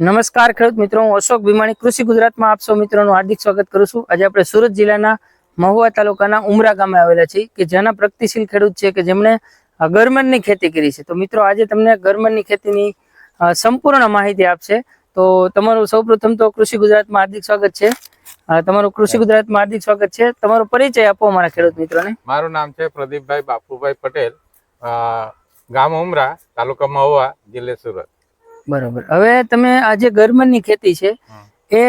નમસ્કાર ખેડૂત મિત્રો, હું અશોક ભીમાણી, કૃષિ ગુજરાતમાં આપ સૌ મિત્રોનું હાર્દિક સ્વાગત કરું છું. આજે આપણે સુરત જિલ્લાના મહુવા તાલુકાના ઉમરા ગામે આવેલા છીએ કે જેના પ્રગતિશીલ ખેડૂત છે કે જેમણે ગરમનની ખેતી કરી છે. તો મિત્રો, આજે તમને ગરમનની ખેતીની સંપૂર્ણ માહિતી આપશે. તો તમારું સૌપ્રથમ તો કૃષિ ગુજરાતમાં હાર્દિક સ્વાગત છે. તમારું કૃષિ ગુજરાતમાં હાર્દિક સ્વાગત છે. તમારો પરિચય આપો અમારા ખેડૂત મિત્રોને. મારું નામ છે પ્રદીપભાઈ બાપુભાઈ પટેલ ગામ ઉમરા, તાલુકા મહુવા, જિલ્લે સુરત. બરોબર. હવે તમે આ જે ગરમનની ખેતી છે એ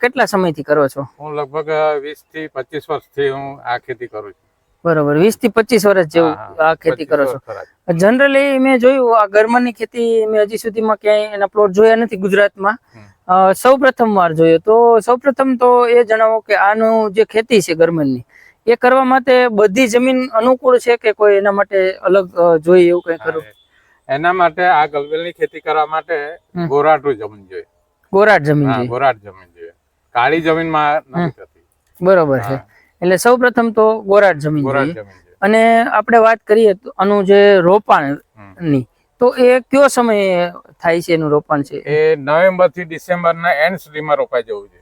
કેટલા સમયથી કરો છો? હું લગભગ વીસથી પચીસ વર્ષથી હું આ ખેતી કરું છું. બરોબર. વીસથી પચીસ વર્ષ જેવું. આ ખેતી કરો છો. જનરલી મેં જોયું આ ગરમનની ખેતી મેં હજી સુધીમાં ક્યાંય એના પ્લોટ જોયા નથી ગુજરાતમાં. સૌ પ્રથમ વાર જોયો. તો સૌ પ્રથમ તો એ જણાવો કે આનું જે ખેતી છે ગરમનની એ કરવા માટે બધી જમીન અનુકૂળ છે કે કોઈ એના માટે અલગ જોઈએ એવું કઈ હા, એના માટે આ ગલવેલની ખેતી કરવા માટે. ગોરાટું જમીન જોઈએ. ગોરાટ જમીન જોઈએ. ગોરાટ જમીન જોઈએ. કાળી જમીનમાં નથી થતી. બરોબર છે. એટલે સૌ પ્રથમ તો ગોરાટ જમીન જોઈએ. જમીન અને આપણે વાત કરીએ તો આનું જે રોપાણની તો એ કયો સમય થાય છે એનું રોપાણ છે? એ નવેમ્બરથી ડિસેમ્બર ના એન્ડ સુધીમાં રોપાઈ જવું જોઈએ.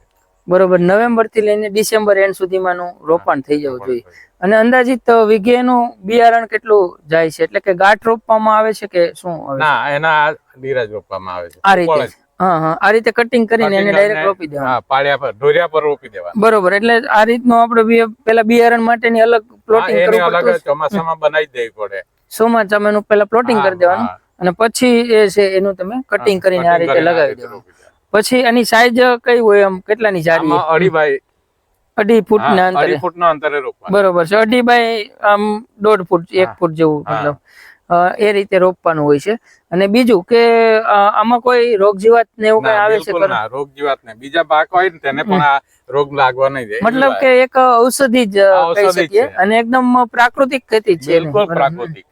બરોબર નવેમ્બરથી લઈને ડિસેમ્બર એન્ડ સુધીમાંનું રોપણ થઈ જવું જોઈએ. અને અંદાજિત વિઘેનું બિયારણ કેટલું જાય છે? એટલે કે ગાંઠ રોપવામાં આવે છે કે શું ના એના આ ધીરજ રોપવામાં આવે છે. આ રીતે? હા હા. આ રીતે કટિંગ કરીને એને ડાયરેક્ટ રોપી દેવાનું. હા પાળિયા પર ઢોરિયા પર રોપી દેવાનું. બરોબર એટલે આ રીતનું આપણે પેલા બિયારણ માટેની અલગ પ્લોટિંગ કરવું પડે ચોમાસામાં બનાવી દેવી પડે. ચોમાસામાં પેલા પ્લોટિંગ કરી દેવાનું અને પછી એ છે એનું તમે કટિંગ કરીને આ રીતે લગાવી દેવાનું. પછી એની સાઈઝ કઈ હોય આમ કેટલાની જાડી? અઢી બાય અઢી ફૂટ ના અંતરે. અઢી ફૂટ ના અંતરે રોપવાનું. બરોબર છે. અઢી બાય આમ દોઢ ફૂટ એક ફૂટ જેવું મતલબ. એ રીતે રોપવાનું હોય છે. અને બીજું કે આમાં કોઈ રોગ જીવાત ને એવું કઈ આવે છે ના રોગ જીવાત ને બીજા પાક હોય ને તેને પણ આ રોગ લાગવા નહીં દે. મતલબ કે એક ઔષધિ જ કહી શકીએ. અને એકદમ પ્રાકૃતિક ખેતી છે બિલકુલ પ્રાકૃતિક.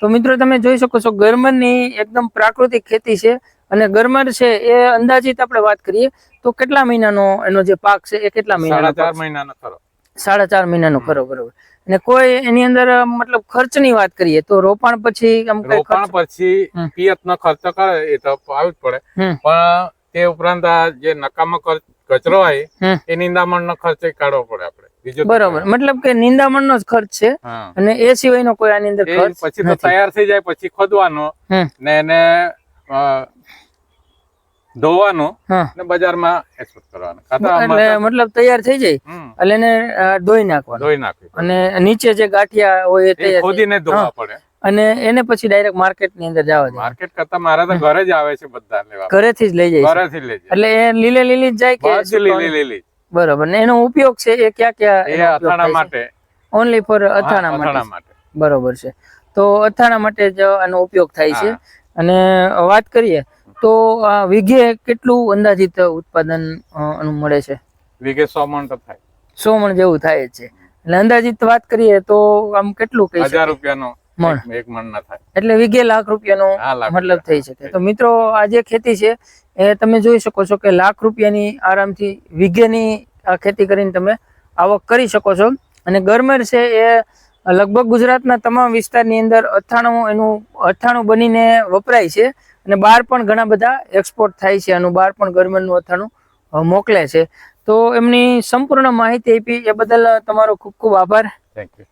તો મિત્રો તમે જોઈ શકો છો ગરમરની એકદમ પ્રાકૃતિક ખેતી છે. અને ગરમર છે એ અંદાજિત આપણે વાત કરીએ તો કેટલા મહિનાનો એનો જે પાક છે એ કેટલા મહિના ચાર મહિનાનો ખરો. સાડા ચાર મહિનાનો ખરો બરોબર. અને કોઈ એની અંદર મતલબ ખર્ચની વાત કરીએ તો રોપાણ પછી કઈ પછી પિયત નો ખર્ચ કરે એ તો આવી જ પડે. પણ તે ઉપરાંત આ જે નકામો ખર્ચ- કચરો હોય એ નિંદામણ નો ખર્ચ કાઢવો પડે આપણે. બીજો બરોબર. મતલબ કે નિંદામણનો જ ખર્ચ છે અને એ સિવાયનો કોઈ આની અંદર ખર્ચ પછી તો તૈયાર થઈ જાય પછી ખોદવાનો ને એને ધોવાનું હા. બજારમાં એક્સપોર્ટ કરવાનું. એટલે મતલબ તૈયાર થઈ જાય એટલે એને ધોઈ નાખવાનું. ધોઈ નાખવી અને નીચે જે ગાંઠિયા હોય એ એ તૈયાર થઈ ખોદીને ધોવા પડે. અને એને પછી ડાયરેક્ટ માર્કેટની અંદર જવા દે માર્કેટ કરતા મારા તો ઘરે જ આવે છે બધા લેવા. ઘરેથી જ લઈ જાય ઘરેથી લઈ જાય. એટલે એ લીલે લીલી જ જાય કે લીલી લીલી. બરોબર. ને એનો ઉપયોગ છે એ ક્યાં ક્યાં એ અથાણા માટે. ઓનલી ફોર અથાણા માટે. બરોબર છે. તો અથાણા માટે જ આનો ઉપયોગ થાય છે. અને વાત કરીએ તો આ વીઘે કેટલું અંદાજિત ઉત્પાદન મળે છે? વીઘે સો મણ તો થાય. સો મણ જેવું થાય છે. એટલે અંદાજિત વાત કરીએ તો આમ કેટલું કહી હજાર રૂપિયાનો મણ. એક- મણ ના થાય. એટલે વીઘે લાખ રૂપિયાનો મતલબ થઈ શકે. તો મિત્રો આ જે ખેતી છે એ તમે જોઈ શકો છો કે લાખ રૂપિયાની આરામથી વીઘેની આ ખેતી કરીને તમે આવક કરી શકો છો. અને ગરમેર છે એ લગભગ ગુજરાતના તમામ વિસ્તારની અંદર અથાણું એનું, અથાણું બનીને વપરાય છે અને બહાર પણ ઘણા બધા એક્સપોર્ટ થાય છે આનું બહાર પણ ગરમેરનું અથાણું મોકલે છે. તો એમની સંપૂર્ણ માહિતી આપી એ બદલ તમારો ખૂબ ખૂબ આભાર. Thank you